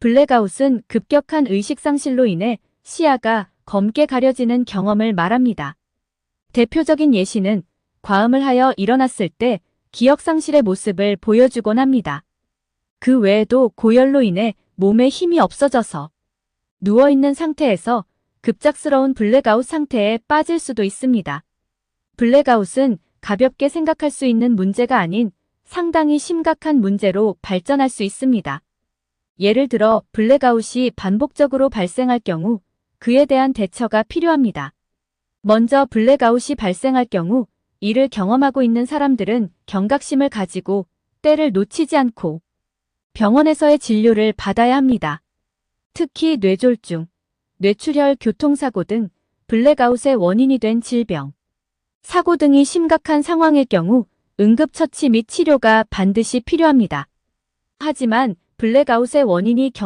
블랙아웃은 급격한 의식상실로 인해 시야가 검게 가려지는 경험을 말합니다. 대표적인 예시는 과음을 하여 일어났을 때 기억상실의 모습을 보여주곤 합니다. 그 외에도 고열로 인해 몸에 힘이 없어져서 누워있는 상태에서 급작스러운 블랙아웃 상태에 빠질 수도 있습니다. 블랙아웃은 가볍게 생각할 수 있는 문제가 아닌 상당히 심각한 문제로 발전할 수 있습니다. 예를 들어 블랙아웃이 반복적으로 발생할 경우 그에 대한 대처가 필요합니다. 먼저 블랙아웃이 발생할 경우 이를 경험하고 있는 사람들은 경각심을 가지고 때를 놓치지 않고 병원에서의 진료를 받아야 합니다. 특히 뇌졸중, 뇌출혈, 교통사고 등 블랙아웃의 원인이 된 질병, 사고 등이 심각한 상황일 경우 응급처치 및 치료가 반드시 필요합니다. 하지만 블랙아웃의 원인이 경